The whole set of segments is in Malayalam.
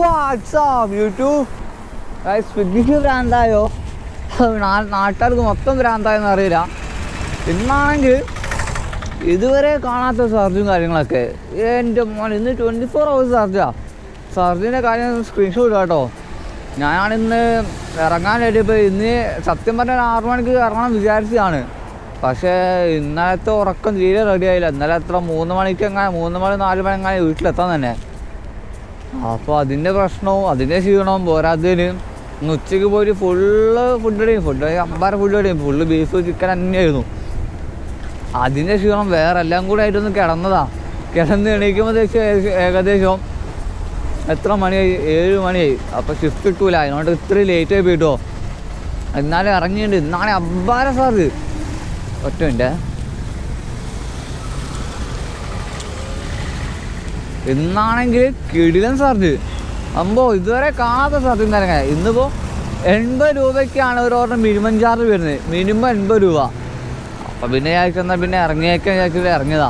വാട്സാപ്പ് യൂട്യൂബ് സ്വിഗ്ഗിക്ക് ഭ്രാന്തായോ നാട്ടുകാർക്ക് മൊത്തം ഭ്രാന്തായെന്ന് അറിയില്ല. ഇന്നാണെങ്കിൽ ഇതുവരെ കാണാത്ത സർജും കാര്യങ്ങളൊക്കെ. എന്റെ മോൻ ഇന്ന് ട്വന്റി ഫോർ അവേഴ്സ് ചാർജാ ചാർജിന്റെ കാര്യം സ്ക്രീൻഷോട്ട് കേട്ടോ ഞാനിന്ന് ഇറങ്ങാൻ ഇപ്പോൾ ഇന്ന് സത്യം പറഞ്ഞാൽ ആറു മണിക്ക് ഇറങ്ങണം വിചാരിച്ചതാണ്. പക്ഷേ ഇന്നലത്തെ ഉറക്കം തീരെ റെഡിയായില്ല ഇന്നലെ എത്ര മൂന്ന് മണിക്ക് എങ്ങനെ മൂന്ന് മണി നാല് മണി എങ്ങനെ വീട്ടിലെത്താൻ തന്നെ. അപ്പോൾ അതിന്റെ പ്രശ്നവും അതിന്റെ ക്ഷീണവും പോരാത്തതിന് ഇന്ന് ഉച്ചയ്ക്ക് പോയിട്ട് ഫുള്ള് ഫുഡ് അടിയും. ഫുഡ് അമ്പാറ ഫുഡ് അടിയും. ഫുള്ള് ബീഫ് ചിക്കൻ തന്നെയായിരുന്നു. അതിന്റെ ക്ഷീണം വേറെ എല്ലാം കൂടെ ആയിട്ടൊന്ന് കിടന്നതാ. കിടന്ന് എണീക്കുമ്പോൾ ഏകദേശം എത്ര മണിയായി? ഏഴ് മണിയായി. അപ്പോൾ ഷിഫ്റ്റ് കിട്ടൂല. അതിനോട് ഇത്ര ലേറ്റ് ആയി പോയിട്ടോ എന്നാലും ഇറങ്ങിയിട്ടുണ്ട് ഇന്നാണ് അബ്ബാര സാർ ഒറ്റ മിനിറ്റ്. ഇന്നാണെങ്കിൽ കിടിലൻ സർജ് അമ്പോ ഇതുവരെ കാണാത്ത സർജും തരങ്ങ ഇന്നിപ്പോൾ എൺപത് രൂപയ്ക്കാണ് ഒരു ഓർഡർ മിനിമം ചാർജ് വരുന്നത്. മിനിമം എൺപത് രൂപ. അപ്പൊ പിന്നെ വിചാരിച്ചു എന്നാൽ പിന്നെ ഇറങ്ങിയേക്കാൻ വിചാരിച്ചിട്ട് ഇറങ്ങിയതാ.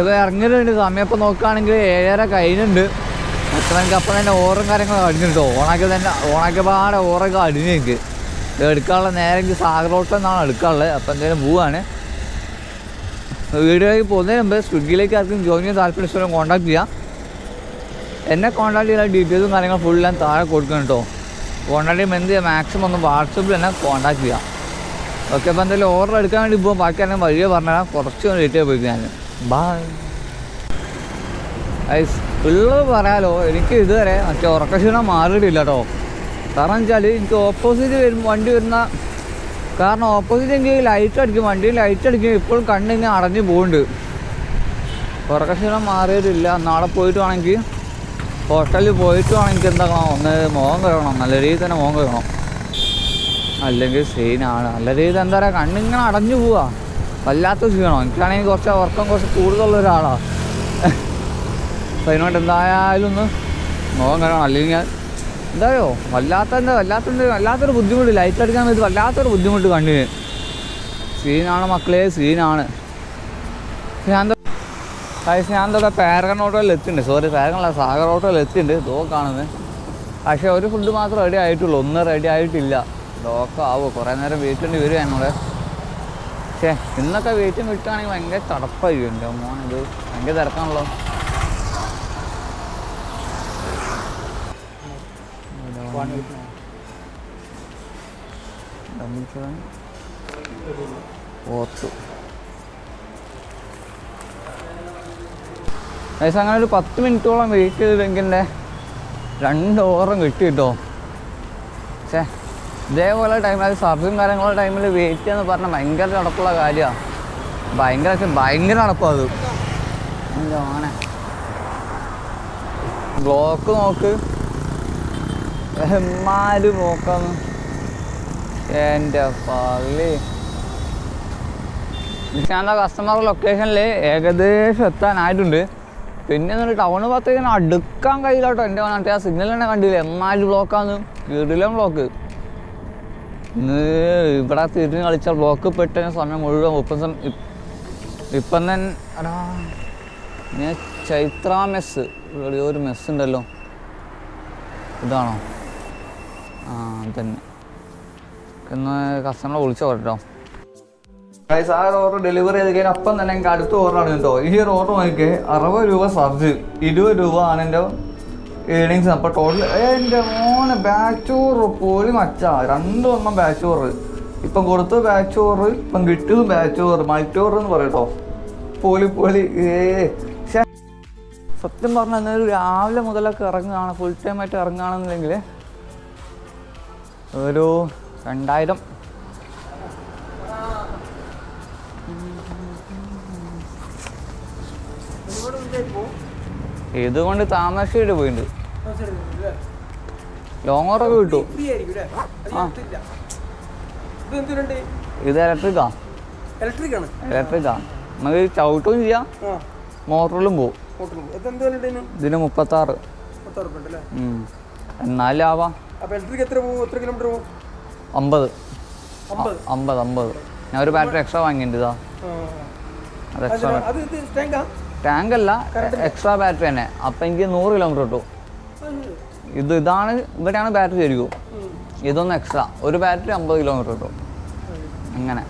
ഇത് ഇറങ്ങിയിട്ടുണ്ട്. സമയം ഇപ്പം നോക്കുകയാണെങ്കിൽ ഏഴര കഴിഞ്ഞുണ്ട് അത്ര എനിക്ക് അപ്പം തന്നെ ഓറും കാര്യങ്ങളൊക്കെ അടിഞ്ഞിട്ടോ ഓണാക്കി തന്നെ ഓണാക്കി പാടെ ഓറൊക്കെ അടിഞ്ഞു എനിക്ക്. എടുക്കാനുള്ള നേരെ എനിക്ക് സാഗറോട്ടിൽ നിന്നാണ് എടുക്കാനുള്ളത്. അപ്പം എന്തായാലും പോവാണ്. വീഡിയോയിലേക്ക് പോകുന്നതിന് മുമ്പ് സ്വിഗ്ഗിയിലേക്ക് ആർക്കും ജോയിൻ ചെയ്യാൻ താല്പര്യം കോൺടാക്ട് ചെയ്യാം. എന്നെ കോൺടാക്ട് ചെയ്താൽ ഡീറ്റെയിൽസും കാര്യങ്ങളും ഫുൾ ഞാൻ താഴെ കൊടുക്കണം കേട്ടോ കോൺടാക്ട് ചെയ്യുമ്പോൾ എന്ത് ചെയ്യാം? മാക്സിമം ഒന്ന് വാട്സപ്പിൽ തന്നെ കോൺടാക്ട് ചെയ്യാം. ഓക്കെ അപ്പോൾ എന്തായാലും ഓർഡർ എടുക്കാൻ വേണ്ടി പോകും. ബാക്കി എന്നെ വഴിയെ പറഞ്ഞാൽ കുറച്ച് ലേറ്റ് ആയി പോയി ഞാൻ ബായ് ഐസ് ഉള്ളത് പറയാലോ എനിക്ക് ഇതുവരെ മറ്റേ ഉറക്കക്ഷീണം മാറിയിട്ടില്ല കേട്ടോ കാരണം വെച്ചാൽ എനിക്ക് ഓപ്പോസിറ്റ് വരും വണ്ടി വരുന്ന കാരണം ഓപ്പോസിറ്റ് എനിക്ക് ലൈറ്റ് അടിക്കും വണ്ടി ലൈറ്റ് അടിക്കും ഇപ്പോഴും കണ്ണിങ്ങനെ അടഞ്ഞു പോകുന്നുണ്ട് ഉറക്കക്ഷീണം മാറിയിട്ടില്ല. നാളെ പോയിട്ട് വേണമെങ്കിൽ ഹോസ്റ്റലിൽ പോയിട്ട് വേണമെങ്കിൽ എന്താക്കണം ഒന്ന് മുഖം കഴുകണം. നല്ല രീതിയിൽ തന്നെ മുഖം കഴുകണം. അല്ലെങ്കിൽ സീനാണ് നല്ല രീതിയിൽ എന്താ പറയുക കണ്ണിങ്ങനെ അടഞ്ഞു പോവാ. വല്ലാത്ത ക്ഷീണം. എനിക്കാണെങ്കിൽ കുറച്ച് ഉറക്കം കുറച്ച് കൂടുതലുള്ള ഒരാളാണ് അപ്പോൾ അതിനോട് എന്തായാലും ഒന്ന് മുഖം കഴുകണം. അല്ലെങ്കിൽ ഞാൻ എന്തായോ? വല്ലാത്ത എന്താ വല്ലാത്ത എന്താ വല്ലാത്തൊരു ബുദ്ധിമുട്ട്. ലൈറ്റ് അടിക്കാൻ ഇത് വല്ലാത്തൊരു ബുദ്ധിമുട്ട് കണ്ണിന്. സീനാണ് മക്കളെ സീനാണ്. ഞാൻ ഗൈസ് ഞാൻ ഇവിടെ പാരഗൺ ഓട്ടോയിൽ എത്തിയിട്ടുണ്ട്. സോറി പാരഗണല്ല സാഗർ ഓട്ടോയിൽ എത്തിയിട്ടുണ്ട്. ദോക്കാണെന്ന് പക്ഷേ ഒരു ഫുഡ് മാത്രം റെഡി ആയിട്ടുള്ളൂ. ഒന്ന് റെഡി ആയിട്ടില്ല. ദോക്കാവോ കുറേ നേരം ചെയ്യേണ്ടി വരും എന്നോട്. പക്ഷേ ഇന്നൊക്കെ വീട്ടിൽ വിട്ടുകയാണെങ്കിൽ ഭയങ്കര തടപ്പായിരിക്കും എന്റെ മോനത് ഭയങ്കര തിരക്കാണല്ലോ. ഏകദേശം അങ്ങനെ ഒരു പത്ത് മിനിറ്റോളം വെയിറ്റ് ചെയ്തിട്ടെങ്കിൽ രണ്ട് ഓവറും കിട്ടി കേട്ടോ പക്ഷേ ഇതേപോലെ ടൈമിൽ അത് സർജും കാര്യങ്ങളുടെ ടൈമിൽ വെയിറ്റ് ചെയ്യാന്ന് പറഞ്ഞാൽ ഭയങ്കര നടപ്പുള്ള കാര്യമാണ് ഭയങ്കര ഭയങ്കര നടപ്പം അത്. ബ്ലോക്ക് നോക്ക്. എമ്മാര് നോക്കാം എന്റെ പള്ളി. ഞാൻ കസ്റ്റമർ ലൊക്കേഷനിൽ ഏകദേശം എത്താനായിട്ടുണ്ട്. പിന്നെ എന്നിട്ട് ടൗണ് ഭാഗത്തേക്ക് അടുക്കാൻ കഴിയില്ല കേട്ടോ. എന്റെ നാട്ടിൽ ആ സിഗ്നൽ തന്നെ കണ്ടില്ല? എമ്മാൽ ബ്ലോക്കാന്ന് കിടിലം ബ്ലോക്ക് ഇവിടെ തിരിഞ്ഞ് കളിച്ച ബ്ലോക്ക് പെട്ട സമയം മുഴുവൻ ഇപ്പം ഇപ്പം തന്നെ ഞാൻ ചൈത്ര മെസ്സ് ഒരു മെസ്സ് ഉണ്ടല്ലോ. ഇതാണോ? തന്നെ ഇന്ന് കസ്റ്റമറെ വിളിച്ചു കേട്ടോ സാർ ഓർഡർ ഡെലിവറി ചെയ്ത് കഴിഞ്ഞാൽ അപ്പം തന്നെ എനിക്ക് അടുത്ത ഓർഡറാണ് കേട്ടോ. ഈ ഒരു ഓർഡർ നോക്കിയേ അറുപത് രൂപ സർജ് ഇരുപത് രൂപ ആണ് എന്റെ ഏണിങ്സ് അപ്പോൾ ടോട്ടൽ എന്റെ മോനെ ബാച്ചോറ് പോലും അച്ഛാ. രണ്ടെണ്ണം ബാച്ചോറ് ഇപ്പം കൊടുത്ത ബാച്ചോറ് ഇപ്പം കിട്ടിയത് ബാച്ചോറ് മൾട്ടോറ് എന്ന് പറയട്ടോ പോലി പോലി ഏ. സത്യം പറഞ്ഞാൽ രാവിലെ മുതലൊക്കെ ഇറങ്ങുകയാണ് ഫുൾ ടൈം ആയിട്ട് ഇറങ്ങുകയാണെന്നുണ്ടെങ്കിൽ ഒരു രണ്ടായിരം. ഇതുകൊണ്ട് താമരശ്ശേരി പോയിട്ടുണ്ട് ലോങ് ഓറൊക്കെ കിട്ടും ആ. ഇത് ഇലക്ട്രിക്കാ ഇലക്ട്രിക് ആണ്. ഇലക്ട്രിക്കാ നമുക്ക് ചവിട്ടും ചെയ്യാം. മോട്ടറിലും പോവും. വിലയുണ്ട് ഇതിന്? മുപ്പത്താറ്. എന്നാലും ആവാം. അപ്പൊ ഇലക്ട്രിക് എത്ര പോകും എത്ര കിലോമീറ്റർ പോകും അമ്പത്. അമ്പത്? അമ്പത് ഞാൻ ഒരു ബാറ്ററി എക്സ്ട്രാ വാങ്ങിയിട്ടുണ്ട് ആ. അത് എക്സ്ട്രാ ടാങ്ക് അല്ല എക്സ്ട്രാ ബാറ്ററി തന്നെ. അപ്പം എനിക്ക് നൂറ് കിലോമീറ്റർ കിട്ടും. ഇത് ഇതാണ് ഇവിടെയാണ് ബാറ്ററി ശരിക്കും ഇതൊന്ന് എക്സ്ട്രാ ഒരു ബാറ്ററി അമ്പത് കിലോമീറ്റർ കിട്ടും. അങ്ങനെ.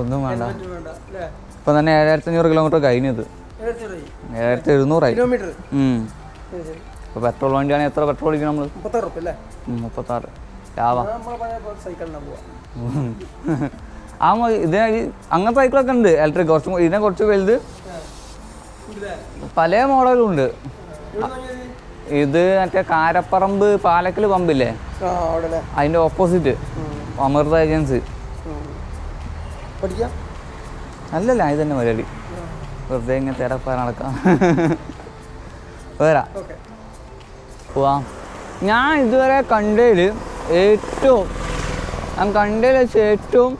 ഒന്നും വേണ്ട. ഇപ്പം തന്നെ ഏഴായിരത്തി അഞ്ഞൂറ് കിലോമീറ്റർ കഴിഞ്ഞത് ഏഴായിരത്തി എഴുന്നൂറായി. കിലോമീറ്റർ ഇപ്പോൾ പെട്രോൾ വണ്ടിയാണെങ്കിൽ എത്ര പെട്രോൾ അടിക്കണം നമ്മൾ മുപ്പത്താറ് ഉറുപ്പ് അല്ലേ? മുപ്പത്താറ്. ലാഭം. ആ മതി ഇത് ഈ- അങ്ങനത്തെ സൈക്കിളൊക്കെ ഉണ്ട്. ഇലക്ട്രിക് കുറച്ച് ഇതിനെ കുറച്ച് വലുത്. പല മോഡലും ഉണ്ട്. ഇത് മറ്റേ കാരപ്പറമ്പ് പാലക്കൽ പമ്പില്ലേ? അതിന്റെ ഓപ്പോസിറ്റ് അമൃത ഏജൻസി. അല്ലല്ല ഇത് തന്നെ പരിപാടി വെറുതെ ഇങ്ങനെ തിരപ്പാൻ നടക്കാം. വരാം ഓക്കെ. പോവാം ഞാൻ ഇതുവരെ കണ്ടതിൽ ഏറ്റവും ഞാൻ കണ്ടതിൽ വെച്ച് ഏറ്റവും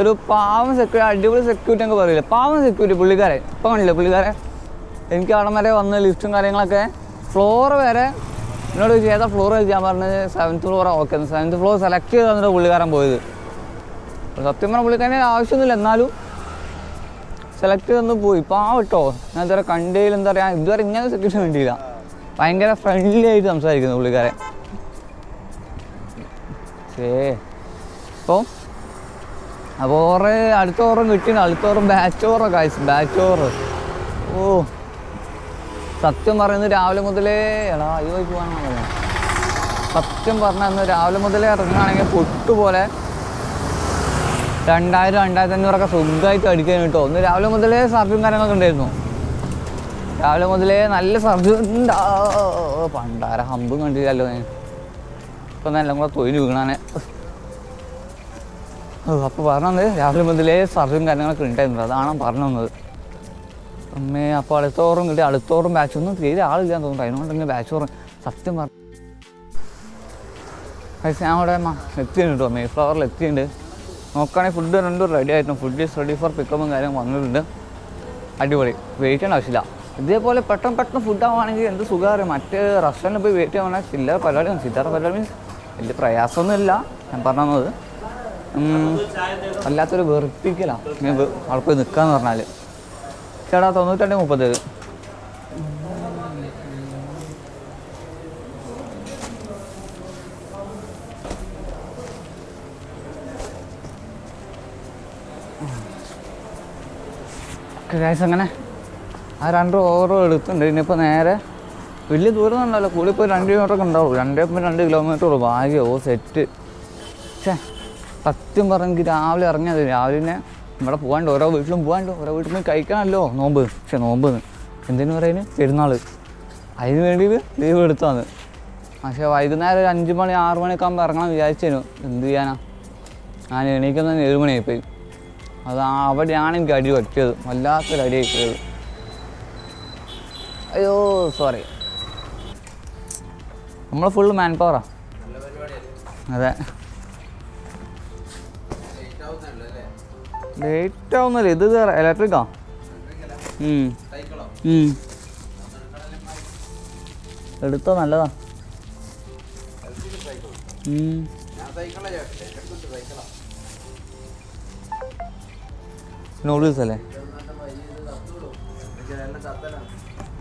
ഒരു പാവം സെക്യൂരിറ്റി അടിപൊളി സെക്യൂരിറ്റി ഒക്കെ പറയില്ല? പാവം സെക്യൂരിറ്റി പുള്ളിക്കാരെ. ഇപ്പം കണ്ടില്ലേ പുള്ളിക്കാരെ? എനിക്ക് അവിടെ വരെ വന്ന ലിഫ്റ്റും കാര്യങ്ങളൊക്കെ. ഫ്ലോർ വരെ എന്നോട് ചെയ്ത ഫ്ലോർ ഞാൻ പറഞ്ഞത് seventh floor okay seventh floor select ചെയ്ത് തന്നിട്ട് പുള്ളിക്കാരൻ പോയത്. സത്യം പറഞ്ഞാൽ പുള്ളിക്കാരൻ ആവശ്യമൊന്നുമില്ല. എന്നാലും സെലക്ട് ചെയ്തൊന്നും പോയി. പാവം കേട്ടോ. ഞാൻ ഇതുവരെ കണ്ടതിൽ എന്താ പറയുക ഇതുവരെ ഇങ്ങനെ സെക്യൂരിറ്റി കണ്ടില്ല ഭയങ്കര ഫ്രണ്ട്ലി ആയിട്ട് സംസാരിക്കുന്നു പുള്ളിക്കാരൻ. ശേ അപ്പോൾ അപ്പോൾ ഓറെ അടുത്ത ഓറും കിട്ടിയിട്ടുണ്ട് അടുത്ത ഓറും ബാച്ച് ഓറോ കായ്സ് ബാച്ച് ഓറ്. ഓ. സത്യം പറയുന്നത് രാവിലെ മുതലേ എടാ അയ്യോ പോകാനാണ് സത്യം പറഞ്ഞാൽ ഇന്ന് രാവിലെ മുതലേ ഇറങ്ങുകയാണെങ്കിൽ പൊട്ടുപോലെ രണ്ടായിരം രണ്ടായിരത്തി അഞ്ഞൂറൊക്കെ സുഖമായിട്ട് അടിക്കാൻ കിട്ടും. ഒന്ന് രാവിലെ മുതലേ സർജും കാര്യങ്ങളൊക്കെ ഉണ്ടായിരുന്നു. രാവിലെ മുതലേ നല്ല സർജുണ്ട പണ്ടാര ഹമ്പും കണ്ടില്ലല്ലോ ഞാൻ. ഇപ്പം എല്ലാം കൂടെ തൊഴിൽ വീണാനെ അപ്പോൾ പറഞ്ഞത് രാവിലെ മുതലേ സർജും കാര്യങ്ങളൊക്കെ ഉണ്ടായിരുന്നു. അതാണ് പറഞ്ഞു തന്നത്. അമ്മേ അപ്പോൾ അടുത്തോറും കിട്ടി. അടുത്തോറും ബാച്ച് ഒന്നും തീരെ ആളില്ല തോന്നുന്നു. അതിനോട് തന്നെ ബാച്ച് ഓറും സത്യം പറഞ്ഞു ഞാൻ അവിടെ എത്തിയിട്ടുണ്ട് കേട്ടോ. മെയ് ഫ്ലവറിൽ എത്തിയിട്ടുണ്ട്. നോക്കുകയാണെങ്കിൽ ഫുഡ് രണ്ടും റെഡി ആയിരുന്നു. ഫുഡ് ഈസ് റെഡി ഫോർ പിക്കപ്പും കാര്യം വന്നിട്ടുണ്ട്. അടിപൊളി. വെയിറ്റ് ചെയ്യേണ്ട ആവശ്യമില്ല. ഇതേപോലെ പെട്ടെന്ന് പെട്ടെന്ന് ഫുഡ് ആവുകയാണെങ്കിൽ എന്ത് സുഖമാണ് മറ്റ് റെസ്റ്റോറന്റിൽ പോയി വെയിറ്റ് ചെയ്യണ ചില്ലറ പരിപാടിയാണ് ചില്ലറ പരിപാടി മീൻസ് വലിയ പ്രയാസമൊന്നുമില്ല. ഞാൻ പറഞ്ഞത്. വല്ലാത്തൊരു വെറുപ്പിക്കലാണ് വെ- അവിടെ പോയി നിൽക്കാന്ന് പറഞ്ഞാൽ ചേട്ടാ തൊണ്ണൂറ്റെട്ട് മുപ്പത്തേഴ് ഗൈസ് അങ്ങനെ ആ രണ്ട് ഓവറും എടുത്തിട്ടുണ്ട്. ഇനിയിപ്പോൾ നേരെ വലിയ ദൂരം ഉണ്ടല്ലോ കൂടി ഇപ്പോൾ രണ്ട് കിലോമീറ്റർ ഒക്കെ ഉണ്ടാവുള്ളൂ രണ്ടേ പോയി രണ്ട് കിലോമീറ്റർ ഉള്ളൂ. ഭാഗ്യം ഓ സെറ്റ് ഛേ സത്യം പറഞ്ഞെങ്കിൽ രാവിലെ ഇറങ്ങിയത്. രാവിലെ ഇവിടെ പോകാണ്ട് ഓരോ വീട്ടിലും പോകാണ്ട് ഓരോ വീട്ടിൽ പോയി കഴിക്കണമല്ലോ. നോമ്പ്. പക്ഷേ നോമ്പ്. എന്തിനു പറയുന്നത് പെരുന്നാൾ അതിന് വേണ്ടിയിട്ട് ലീവ് എടുത്താണ് പക്ഷേ വൈകുന്നേരം ഒരു അഞ്ച് മണി ആറ് മണിയൊക്കെ ആകുമ്പോൾ ഇറങ്ങണം വിചാരിച്ചു എന്ത് ചെയ്യാനാ? ഞാൻ എണീക്കുന്ന ഏഴ് മണിയായിപ്പോയി. അത് അവിടെയാണ് എനിക്ക് അടി പറ്റിയത്. വല്ലാത്തൊരു അടി പോയത് അയ്യോ സോറി നമ്മൾ ഫുള്ള് മാൻ പവറാ അതെ. ലേറ്റ് ആവുന്നില്ല? ഇത് ഇലക്ട്രിക്കാ എടുത്തോ നല്ലതാ. നൂഡിൽസ് അല്ലേ?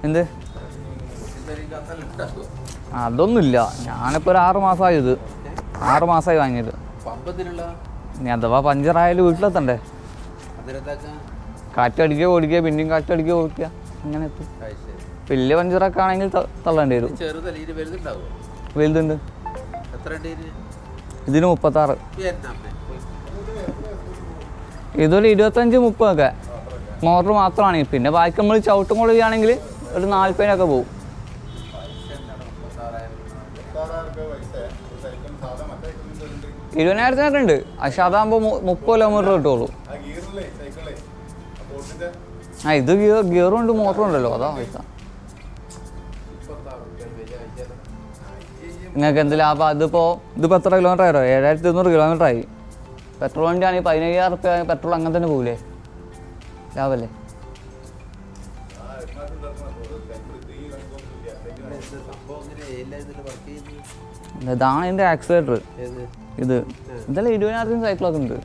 എന്ത്? അതൊന്നുമില്ല. ഞാനിപ്പോൾ ഒരു ആറ് മാസമായി ഇത്. ആറ് മാസമായി വാങ്ങിയത്. അഥവാ പഞ്ചറായാലും വീട്ടിലെത്തണ്ടേ? കാറ്റടിക്കുക ഓടിക്കുക പിന്നെയും കാറ്റടിക്കുക ഓടിക്കുക. അങ്ങനെ എത്തും. വലിയ പഞ്ചറൊക്കെ ആണെങ്കിൽ തള്ളേണ്ടി വരും. വലുതുണ്ട്. ഇതിന് മുപ്പത്തി വിയറ്റ്നാമേ ഇതൊരു ഇരുപത്തഞ്ച് മുപ്പതൊക്കെ. മോട്ടർ മാത്രമാണ്. പിന്നെ ബാക്കി നമ്മൾ ചവിട്ടും കൂടെ ചെയ്യുകയാണെങ്കിൽ ഒരു നാൽപ്പതിനൊക്കെ പോകും ഇരുപതിനായിരത്തിനൊക്കെ ഉണ്ട് പക്ഷെ അതാകുമ്പോൾ മുപ്പത് കിലോമീറ്റർ കിട്ടുള്ളൂ. ആ ഇത് ഗിയർ ഗിയറും ഉണ്ട് മോട്ടറും ഉണ്ടല്ലോ. അതാ പൈസ. നിങ്ങൾക്ക് എന്ത് ലാഭം? അതിപ്പോൾ ഇതിപ്പോൾ എത്ര കിലോമീറ്റർ ആയിരോ ഏഴായിരത്തി ഇരുന്നൂറ് കിലോമീറ്റർ ആയി. പെട്രോൾ വണ്ടിയാണെങ്കിൽ പതിനയ്യായിരം റുപ്യ പെട്രോൾ അങ്ങനെ തന്നെ പോകില്ലേ ലാഭല്ലേ? ഇതാണ് എന്റെ ആക്സിലേറ്റർ ഇത്. ഇതെല്ലാം ഇരുപതിനായിരത്തിന് സൈക്കിളൊക്കെ ഉണ്ട്.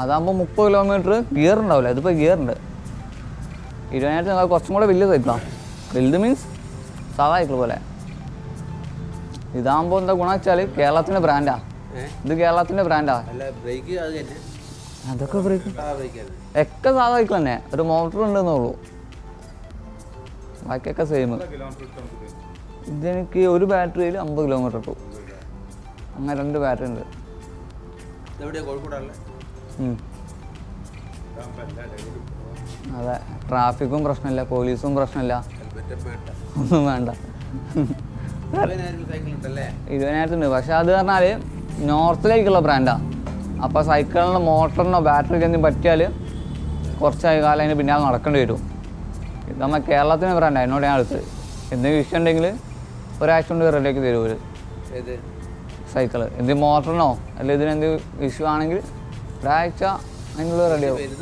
അതാകുമ്പോൾ മുപ്പത് കിലോമീറ്റർ ഗിയർ ഉണ്ടാവില്ല. ഇതിപ്പോൾ ഗിയർ ഉണ്ട്. ഇരുപതിനായിരത്തിന് അത് കുറച്ചും കൂടെ വലിയ സൈക്കിളാണ് വലുത് മീൻസ് സാധാ സൈക്കിൾ പോലെ. ഇതാകുമ്പോൾ എന്താ ഗുണം വെച്ചാൽ കേരളത്തിന്റെ ബ്രാൻഡാ ഇത് കേരളത്തിന്റെ ബ്രാൻഡാ അല്ല ബ്രേക്ക് അത് അതൊക്കെ ബ്രേക്ക് ഒക്കെ സാധാ സൈക്കിൾ തന്നെ. ഒരു മോട്ടർ ഉണ്ടെന്നുള്ളൂ ബാക്കിയൊക്കെ സെയിം ഇതെനിക്ക് ഒരു ബാറ്ററിയിൽ അമ്പത് കിലോമീറ്റർ പോകും അങ്ങനെ രണ്ട് ബാറ്ററി ഉണ്ട്. അതെ. ട്രാഫിക്കും പ്രശ്നമില്ല പോലീസും പ്രശ്നമില്ല. ഒന്നും വേണ്ട. ഇരുപതിനായിരത്തുണ്ട് പക്ഷെ അത് പറഞ്ഞാൽ നോർത്തിലേക്കുള്ള ബ്രാൻഡാണ് അപ്പോൾ സൈക്കിളിന് മോട്ടറിനോ ബാറ്ററിക്ക് എന്തെങ്കിലും പറ്റിയാൽ കുറച്ചായി കാലം അതിന് പിന്നാലെ നടക്കേണ്ടി വരും. ഇത് നമ്മൾ കേരളത്തിന് ബ്രാൻഡാണ് എന്നോട് ഞാൻ അടുത്ത്. എന്തെങ്കിലും വിഷയം ഉണ്ടെങ്കിൽ ഒരാഴ്ച കൊണ്ട് റെഡിയാക്കി തരും ഒരു സൈക്കിൾ എന്തെങ്കിലും മോട്ടറിനോ അല്ല ഇതിനെന്ത് ഇഷ്യൂ ആണെങ്കിൽ ഒരാഴ്ച അതിനുള്ള റെഡിയാവും ആവും.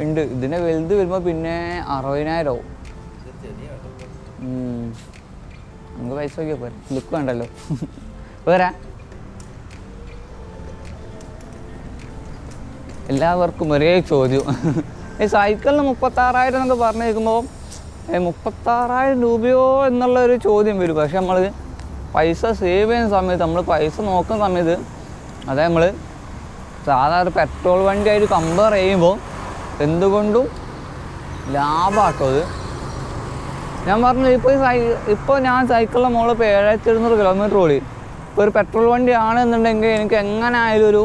ഉണ്ട്. ഇതിനെ വലുത് വരുമ്പോൾ പിന്നെ അറുപതിനായിരം ആവും. നമുക്ക് പൈസ നോക്കിയാൽ പോരെ. ലുക്ക് വേണ്ടല്ലോ. പോരാ. എല്ലാവർക്കും ഒരേ ചോദ്യം. ഈ സൈക്കിളിന് മുപ്പത്താറായിരം എന്നൊക്കെ പറഞ്ഞു കേൾക്കുമ്പോൾ മുപ്പത്താറായിരം രൂപയോ എന്നുള്ള ഒരു ചോദ്യം വരും. പക്ഷെ നമ്മൾ പൈസ സേവ് ചെയ്യുന്ന സമയത്ത് നമ്മൾ പൈസ നോക്കുന്ന സമയത്ത് അതായത് നമ്മൾ സാധാരണ പെട്രോൾ വണ്ടിയായിട്ട് കമ്പയർ ചെയ്യുമ്പോൾ എന്തുകൊണ്ടും ലാഭമാട്ടോ ഞാൻ പറഞ്ഞു ഇപ്പോൾ സൈ ഇപ്പോൾ ഞാൻ സൈക്കിളിന്റെ മുകളിൽ ഇപ്പോൾ ഏഴായിരത്തി എഴുന്നൂറ് കിലോമീറ്റർ ഓടി. ഇപ്പോൾ ഒരു പെട്രോൾ വണ്ടി ആണെന്നുണ്ടെങ്കിൽ എനിക്ക് എങ്ങനെ ആയാലും ഒരു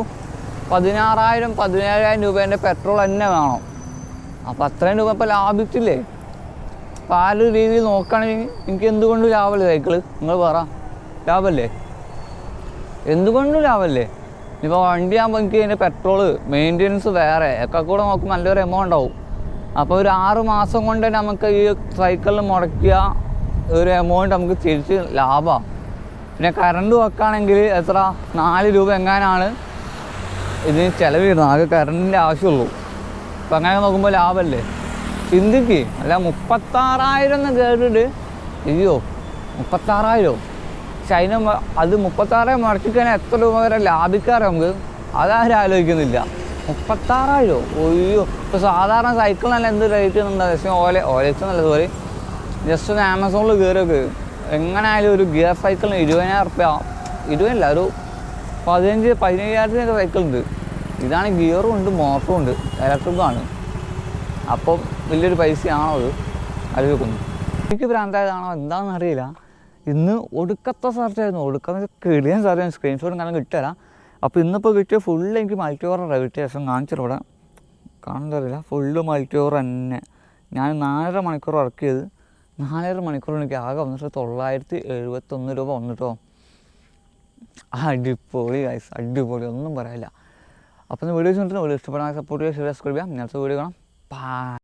പതിനാറായിരം പതിനേഴായിരം രൂപേന്റെ പെട്രോൾ തന്നെ വേണം. അപ്പോൾ അത്രയും രൂപ ഇപ്പോൾ ലാഭിച്ചില്ലേ? അപ്പോൾ ഒരു രീതിയിൽ നോക്കുകയാണെങ്കിൽ എനിക്ക് എന്തുകൊണ്ട് ലാഭമല്ലേ സൈക്കിൾ നിങ്ങൾ പറ. ലാഭമല്ലേ? എന്തുകൊണ്ടും ലാഭമല്ലേ? ഇപ്പോൾ വണ്ടി ആകുമ്പോൾ എനിക്ക് അതിന്റെ പെട്രോൾ മെയിന്റെനൻസ് വേറെ. ഒക്കെ കൂടെ നോക്കുമ്പോൾ നല്ലൊരു എമൗണ്ട് ആവും അപ്പോൾ ഒരു ആറ് മാസം കൊണ്ട് നമുക്ക് ഈ സൈക്കിളിൽ മുടക്കിയ ഒരു എമൗണ്ട് നമുക്ക് തിരിച്ച് ലാഭമാണ് പിന്നെ കറണ്ട് വെക്കുകയാണെങ്കിൽ എത്ര? നാല് രൂപ എങ്ങാനാണ് ഇതിന് ചിലവ് വരുന്നത്. ആകെ കറണ്ടിന്റെ ആവശ്യമുള്ളൂ. അപ്പം അങ്ങനെ നോക്കുമ്പോൾ ലാഭമല്ലേ? ചിന്തിക്ക് അല്ല മുപ്പത്താറായിരം എന്ന് കേട്ടിട്ട് അയ്യോ മുപ്പത്താറായിരം. പക്ഷെ അതിന് അത് മുപ്പത്താറായിരം മുടക്കിക്കഴിഞ്ഞാൽ എത്ര രൂപ വരെ ലാഭിക്കാറ് നമുക്ക്? അതാരും ആലോചിക്കുന്നില്ല. മുപ്പത്താറായിരം? അയ്യോ ഇപ്പോൾ സാധാരണ സൈക്കിളിനല്ല എന്ത് റേറ്റ് ഉണ്ട് പക്ഷേ ഓല നല്ല സോറി ജസ്റ്റ് ഒന്ന് ആമസോണിൽ കയറിയൊക്കെ എങ്ങനെയായാലും ഒരു ഗിയർ സൈക്കിളിന് ഇരുപതിനായിരം റുപ്യ ഇരുപതില്ല ഒരു പതിനഞ്ച് പതിനയ്യായിരത്തിനൊക്കെ സൈക്കിൾ ഉണ്ട്. ഇതാണ് ഗിയറും ഉണ്ട് മോട്ടറും ഉണ്ട് ഇലക്ട്രിക്കും ആണ്. അപ്പം വലിയൊരു പൈസയാണോ അത്? ആലോചിക്കുന്നു. എനിക്ക് ഭ്രാന്തായതാണോ എന്താണെന്ന് അറിയില്ല. ഇന്ന് ഒടുക്കത്തെ സാർട്ടായിരുന്നു. ഒടുക്കത്തെ കിടിയൻ സാർ സ്ക്രീൻഷോട്ടും കാരണം കിട്ടുതരാം അപ്പോൾ ഇന്നിപ്പോൾ കിട്ടിയ ഫുള്ള് എനിക്ക് മൾട്ടി ഓവറാണ് കിട്ടിയ ശേഷം കാണിച്ചിട്ട് ഇവിടെ. കാണാൻ അറിയില്ല. ഫുള്ള് മൾട്ടി ഓവർ തന്നെ. ഞാൻ നാലര മണിക്കൂർ വർക്ക് ചെയ്ത് നാലര മണിക്കൂർ എനിക്ക് ആകെ വന്നിട്ട് തൊള്ളായിരത്തി എഴുപത്തൊന്ന് രൂപ വന്നിട്ടോ. അടിപൊളി ഗൈസ് അടിപൊളി. ഒന്നും പറയാനില്ല. അപ്പം വീഡിയോ കണ്ടിട്ട് വീഡിയോ ഇഷ്ടപ്പെടാൻ സപ്പോർട്ട് ചെയ്യുക സബ്സ്ക്രൈബ് ചെയ്യാം നേരത്തെ വീഡിയോ കാണാം. ป